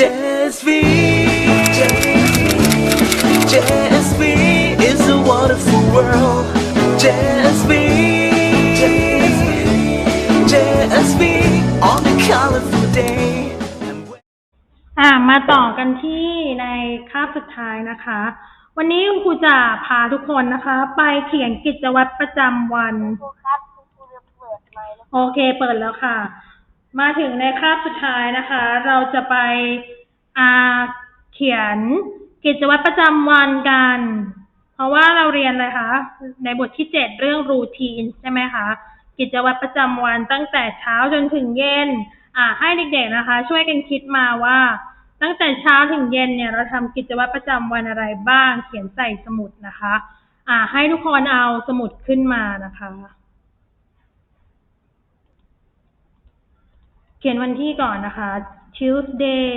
JSV JSV is a wonderful world JSV JSV on a colorful day อ่ามาต่อกันที่ในคาบสุดท้ายนะคะ วันนี้คุณครูจะพาทุกคนนะคะ ไปเขียนกิจวัตรประจำวัน ครูครับคุณครูจะเปิดไมค์แล้วโอเคเปิดแล้วค่ะ มาถึงในคาบสุดท้ายนะคะ เราจะไปอาเขียนกิจวัตรประจำวันกัน เพราะว่าเราเรียนอะไรคะ ในบทที่เจ็ดเรื่องรูทีนใช่ไหมคะ กิจวัตรประจำวันตั้งแต่เช้าจนถึงเย็น อ่า ให้เด็กๆนะคะ ช่วยกันคิดมาว่า ตั้งแต่เช้าถึงเย็นเนี่ย เราทำกิจวัตรประจำวันอะไรบ้าง เขียนใส่สมุดนะคะ อ่า ให้ทุกคนเอาสมุดขึ้นมานะคะ เขียนวันที่ก่อนนะคะ Tuesday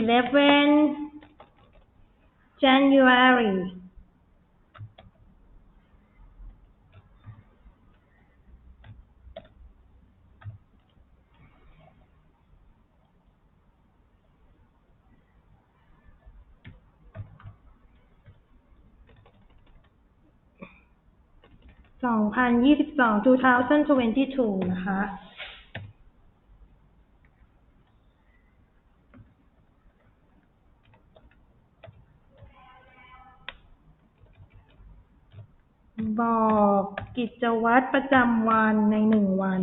eleven January 2022 2022 นะคะ บอกกิจวัตรประจำวันในหนึ่งวัน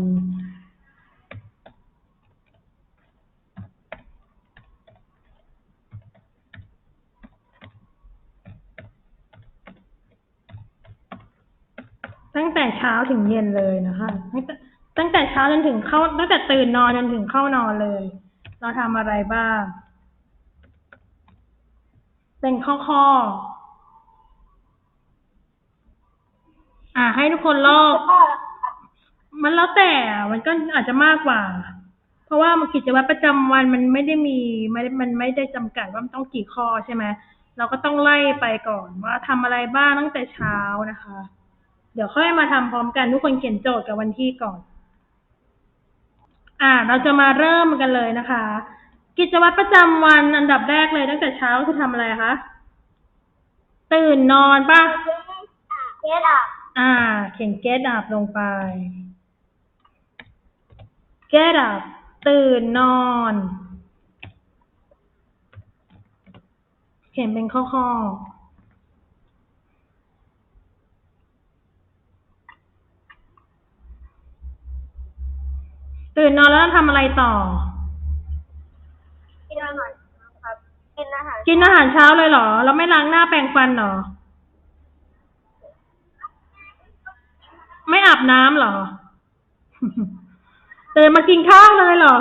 ตั้งแต่เช้าถึงเย็นเลยนะคะตั้งแต่เช้าจนถึงเข้า ตั้งแต่ตื่นนอนจนถึงเข้านอนเลย เราทำอะไรบ้าง เป็นข้อข้ออ่า ให้ทุกคนลอกมันแล้วแต่มันก็อาจจะมากกว่า เพราะว่ามันกิจวัตรประจำวันมันไม่ได้มีไม่ได้มันไม่ได้จำกัดว่ามันต้องกี่ข้อใช่ไหมเราก็ต้องไล่ไปก่อนว่าทำอะไรบ้างตั้งแต่เช้านะคะ เดี๋ยวค่อยมาทำพร้อมกันทุกคนเขียนโจทย์กับวันที่ก่อน อ่า เราจะมาเริ่มกันเลยนะคะ กิจวัตรประจำวันอันดับแรกเลยตั้งแต่เช้าคือทำอะไรคะตื่นนอนป่ะเกดอะอ่า เขียน get up ลงไป get up ตื่นนอน เขียนเป็นข้อข้อๆ ตื่นนอนแล้วทำอะไรต่อ กินอาหารครับ กินอาหารกินอาหารเช้าเลยเหรอ แล้วไม่ล้างหน้าแปรงฟันเหรอ ไม่อาบน้ำเหรอ ตื่นมากินข้าวเลยเหรอ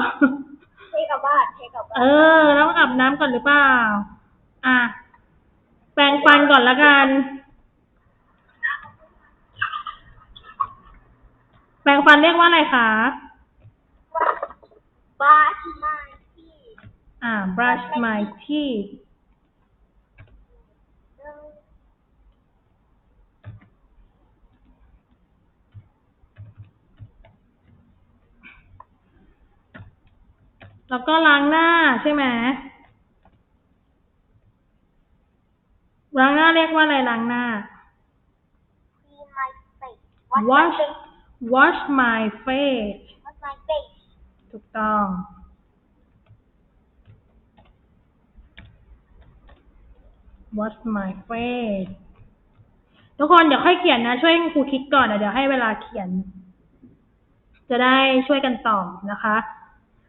เทกับบ้านเทกับเอบ้านอต้องอาบน้ำก่อนหรือเปล่า อะ แปรงฟันก่อนละกัน แปรงฟันเรียกว่าอะไรคะ บ้านมาที่ อ่า brush my teeth แล้วก็ล้างหน้าใช่ไหมล้างหน้าเรียกว่าอะไรล้างหน้าที่ไมเฟส wash wash my face วัดไมเฟสถูกต้อง wash my face ทุกคนเดี๋ยวค่อยเขียนนะ ช่วยครูคิดก่อนนะเดี๋ยวให้เวลาเขียน จะได้ช่วยกันตอบนะคะ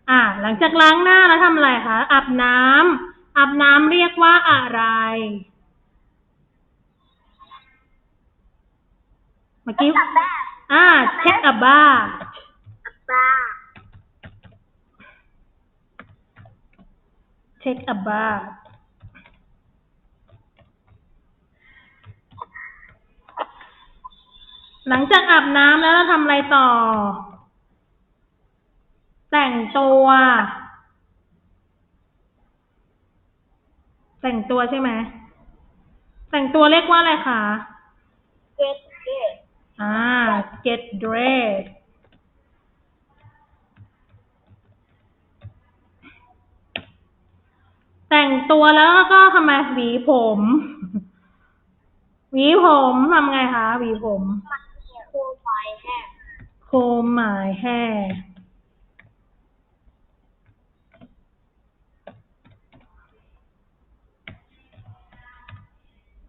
อ่า หลังจากล้างหน้าแล้วทำอะไรคะอาบน้ำอาบน้ำเรียกว่าอะไร เมื่อกี้กับบ้านอ่า take a bath กับบ้า หลังจากอาบน้ำแล้วเราทำอะไรต่อ แต่งตัว แต่งตัวใช่ไหม แต่งตัวเรียกว่าอะไรคะ get dressed อ่า get dressed แต่งตัวแล้วก็ทำไมหวีผม หวีผมทำไงคะหวีผม มันเขียนโคมไฟแห้งโคมหมายแห่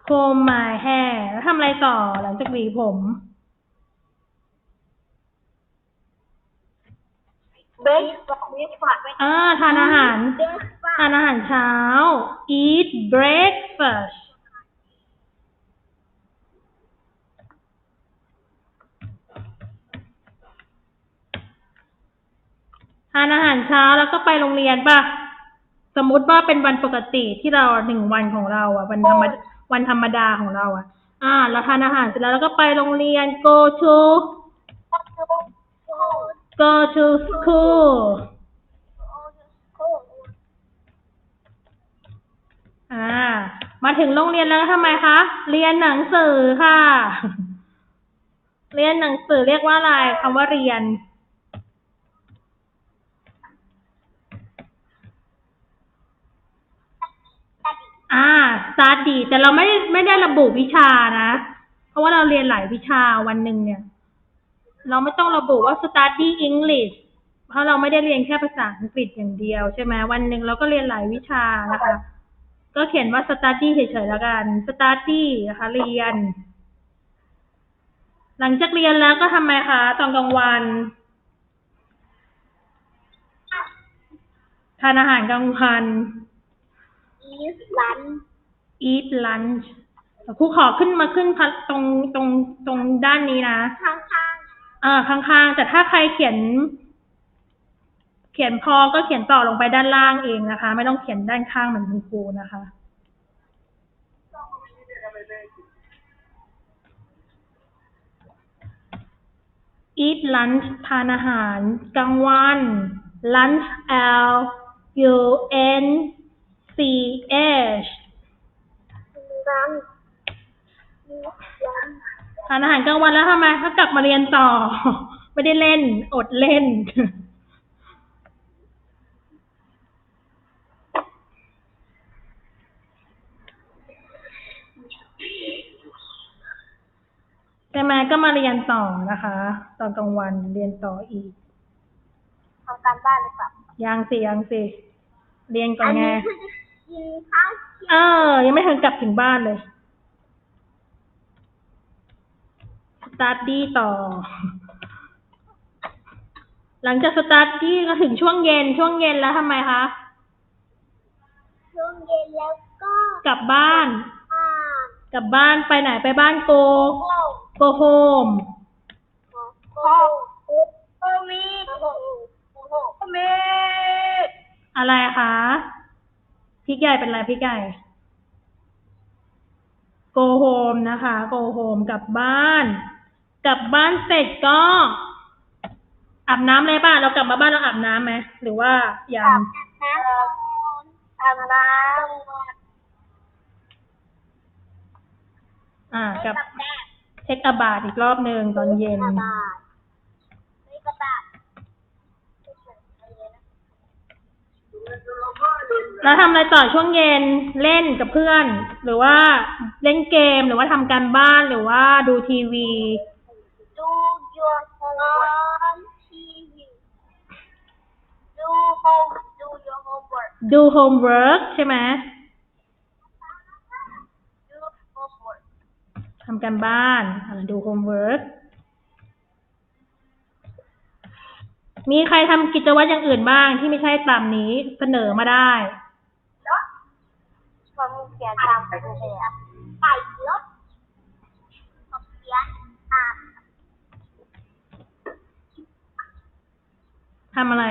โคมหมายแห่แล้วทำอะไรต่อหลังจากหวีผมเบสเบสฟอร์ดอ่าทานอาหารเบสฟอร์ทานอาหารเช้า eat breakfast ทานอาหารเช้าแล้วก็ไปโรงเรียนป่ะ สมมุติว่าเป็นวันปกติที่เราหนึ่งวันของเราอะวันธรรมวันธรรมดาของเราอะอ่า เราทานอาหารเสร็จแล้วเราก็ไปโรงเรียน go to go to school อ่า มาถึงโรงเรียนแล้วทำไมคะ เรียนหนังสือค่ะ เรียนหนังสือเรียกว่าอะไรคำว่าเรียน อ่า study แต่เราไม่ได้ไม่ได้ระบุวิชานะ เพราะว่าเราเรียนหลายวิชาวันหนึ่งเนี่ย เราไม่ต้องระบุว่า study English เพราะเราไม่ได้เรียนแค่ภาษาอังกฤษอย่างเดียวใช่ไหมวันหนึ่งเราก็เรียนหลายวิชานะคะ ก็เขียนว่า study เฉยๆแล้วกัน study นะคะเรียน หลังจากเรียนแล้วก็ทำไมคะ ตอนกลางวันทานอาหารกลางวัน อีสลัน eat lunch ครูขอขึ้นมาขึ้นพัดตรงตรงตรงด้านนี้นะ ข้างข้างอ่าข้างๆ แต่ถ้าใครเขียน เขียนพอก็เขียนต่อลงไปด้านล่างเองนะคะ ไม่ต้องเขียนด้านข้างเหมือนคุณครูนะคะ eat lunch ทานอาหารกลางวัน lunch L U N C H ลันลันทานอาหารกลางวันแล้วทำไมก็กลับมาเรียนต่อ ไม่ได้เล่น อดเล่นใช่ไหมก็มาเรียนต่อนะคะ ตอนกลางวันเรียนต่ออีกทำการบ้านหรือเปล่ายังสิยังสิเรียนก่อนไงคือ กินข้าวเที่ยงเออ ยังไม่ทันกลับถึงบ้านเลย สตาร์ทดี้ต่อ หลังจากสตาร์ทดี้ก็ถึงช่วงเย็น ช่วงเย็นแล้วทำไมคะ ช่วงเย็นแล้วก็กลับบ้าน อ่านกลับบ้านไปไหนไปบ้านโก โอ้โกโฮมโอ้โอ้โอ้มีโอ้โหโอ้โหมีอะไรคะ พี่ใหญ่เป็นอะไรพี่ใหญ่โกโฮมนะคะโกโฮมกลับบ้าน กลับบ้านเสร็จก็อาบน้ำเลยป่ะเรากลับมาบ้านเราอาบน้ำไหมหรือว่ายัอางบน้ำอาบน้ำอ่าไม่กับกลับแม่เช็คอาบาดอีกรอบหนึ่งตอนเย็นกระบาดไม่กระบาด แล้วทำอะไรต่อช่วงเย็นเล่นกับเพื่อน หรือว่าเล่นเกมหรือว่าทำการบ้านหรือว่าดูทีวี ดู your homework TV ดู home ดู your homework ดูโฮมเวิร์กใช่ไหมดู homework ทำการบ้านอ่าดูโฮมเวิร์ก มีใครทำกิจวัตรอย่างอื่นบ้างที่ไม่ใช่ตามนี้เสนอมาได้รถผมเขียนตามไปเลยอะไปรถผมเขียนตามทำอะไร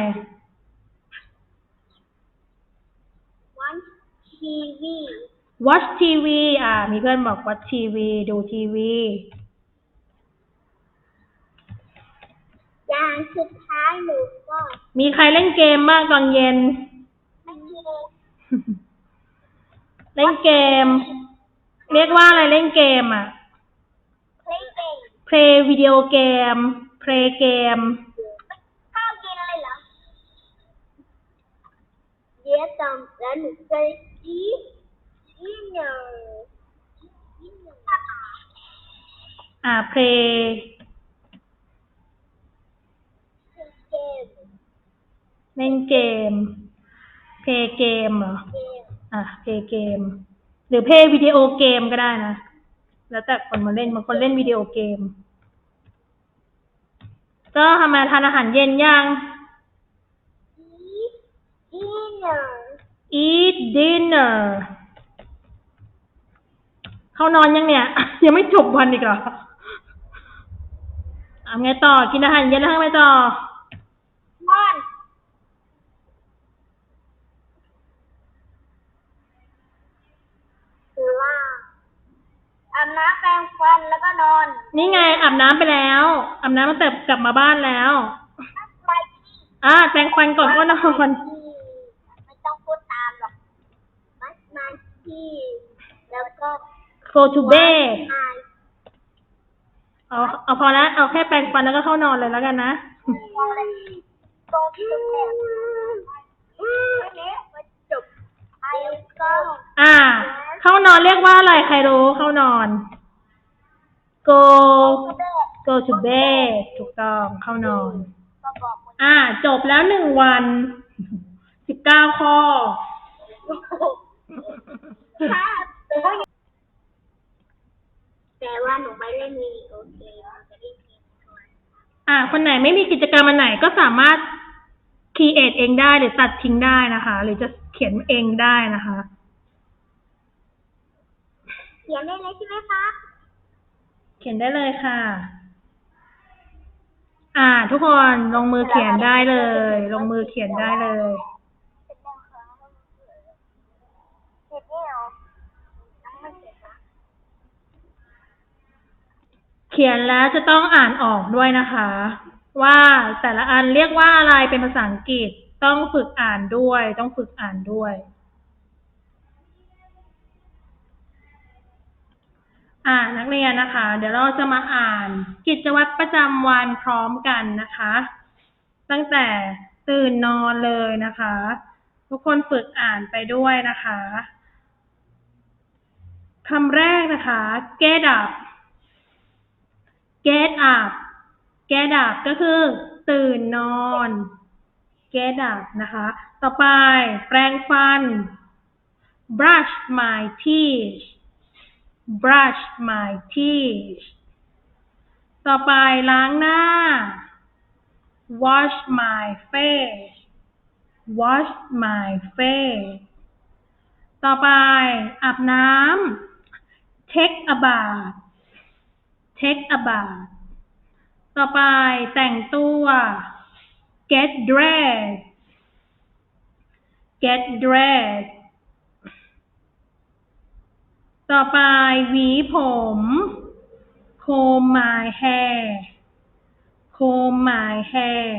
วันทีวี watch TV อ่า มีเพื่อนบอก watch TV ดูทีวี อย่างสุดท้ายหนูก็มีใครเล่นเกมบ้างตอนเย็น ไม่เขียนเล่นเกม เรียกว่าอะไรเล่นเกมอะ play game play วิดีโอเกม play เกม ข้าวกินอะไรเหรอเดี๋ยวจำแล้วหนูจะก eat dinner dinner อ่า play เกม เล่นเกม play เกมเหรอเกมอะ play เกมหรือ play วิดีโอเกมก็ได้นะ แล้วแต่คนมาเล่นบางคนเล่นวิดีโอเกม ก็ทำไมทานอาหารเย็นยัง eat dinner eat dinner เขานอนยังเนี่ย ยังไม่จบวันอีกเหรอเอาไงต่อ กินอาหารเย็นแล้วทำไงต่อ นอนหรือว่าอาบน้ำแปรง ฟันแล้วก็นอนนี่ไงอาบน้ำไปแล้วอาบน้ำมาแต่กลับมาบ้านแล้ว ไปที่อ่าแปรงฟันก่อนก็นอนที่ไม่ต้องพูดตามหรอกมัสมาที่ แล้วก็ go to bed มาเอาเอาพอแล้วเอาแค่แปรงฟันแล้วก็เข้านอนเลยแล้วกันนะ โตขึ้นแบบอันนี้มันจบไอ้ก็ อ่า เข้านอนเรียกว่าอะไรใครรู้เข้านอน go แม่ go to bed ถูกต้องเข้านอนก็บอกมันอ่า จบแล้วหนึ่งวัน สิบเก้าข้อถ้าแต่ว่าหนูไม่ได้มีโอเคเราจะได้กินก่อนอ่า คนไหนไม่มีกิจกรรมอันไหนก็สามารถ create เองได้หรือตัดทิ้งได้นะคะ หรือจะเขียนเองได้นะคะ เขียนได้เลยใช่ไหมคะ เขียนได้เลยค่ะ อ่า ทุกคนลงมือเขียนได้เลย ลงมือเขียนได้เลย เขียนแล้วจะต้องอ่านออกด้วยนะคะ ว่าแต่ละอันเรียกว่าอะไรเป็นภาษาอังกฤษต้องฝึกอ่านด้วย ต้องฝึกอ่านด้วย อ่านักเรียนนะคะ เดี๋ยวเราจะมาอ่านกิจวัตรประจำวันพร้อมกันนะคะ ตั้งแต่ตื่นนอนเลยนะคะ ทุกคนฝึกอ่านไปด้วยนะคะคำแรกนะคะ get up get up get up ก็คือ ตื่นนอน get up นะคะ ต่อไปแปรงฟัน brush my teeth brush my teeth ต่อไปล้างหน้า wash my face wash my face ต่อไปอาบน้ำ take a bath take a bath ต่อไปแต่งตัว get dressed get dressed ต่อไปหวีผม comb my hair comb my hair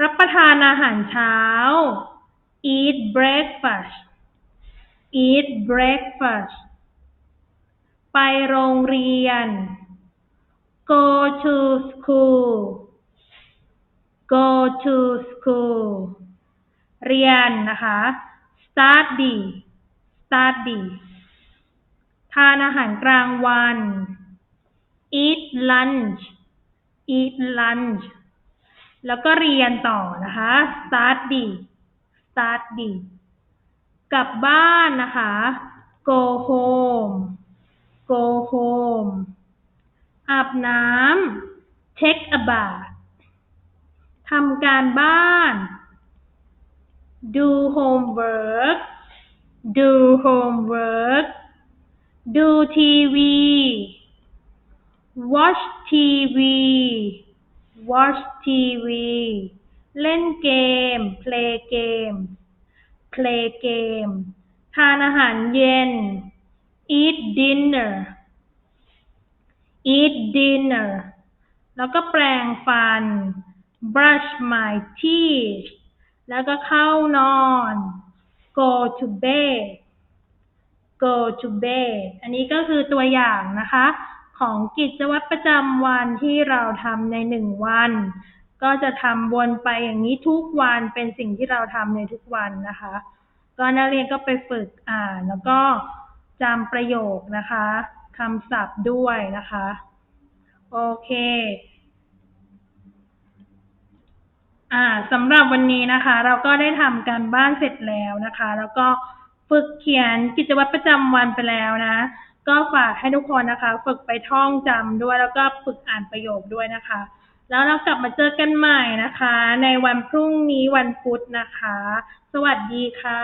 รับประทานอาหารเช้า eat breakfast eat breakfast ไปโรงเรียน go to school go to school เรียนนะคะ study study ทานอาหารกลางวัน eat lunch eat lunch แล้วก็เรียนต่อนะคะ study study กลับบ้านนะคะ go home go home อาบน้ำ take a bath ทำการบ้าน do homework do homework ดู TV watch TV watch TV เล่นเกม play game play game ทานอาหารเย็น eat dinner eat dinner แล้วก็แปรงฟัน brush my teeth แล้วก็เข้านอน go to bed go to bed อันนี้ก็คือตัวอย่างนะคะ ของกิจวัตรประจำวันที่เราทำในหนึ่งวัน ก็จะทำวนไปอย่างนี้ทุกวันเป็นสิ่งที่เราทำในทุกวันนะคะ ก็นักเรียนก็ไปฝึกอ่านแล้วก็จำประโยคนะคะคำศัพท์ด้วยนะคะ โอเค อ่าสำหรับวันนี้นะคะ เราก็ได้ทำการบ้านเสร็จแล้วนะคะ แล้วก็ฝึกเขียนกิจวัตรประจำวันไปแล้วนะ ก็ฝากให้ทุกคนนะคะ ฝึกไปท่องจำด้วยแล้วก็ฝึกอ่านประโยคด้วยนะคะ แล้วเรากลับมาเจอกันใหม่นะคะ ในวันพรุ่งนี้วันพุธนะคะ สวัสดีค่ะ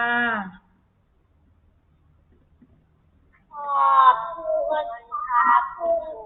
ขอบคุณครับ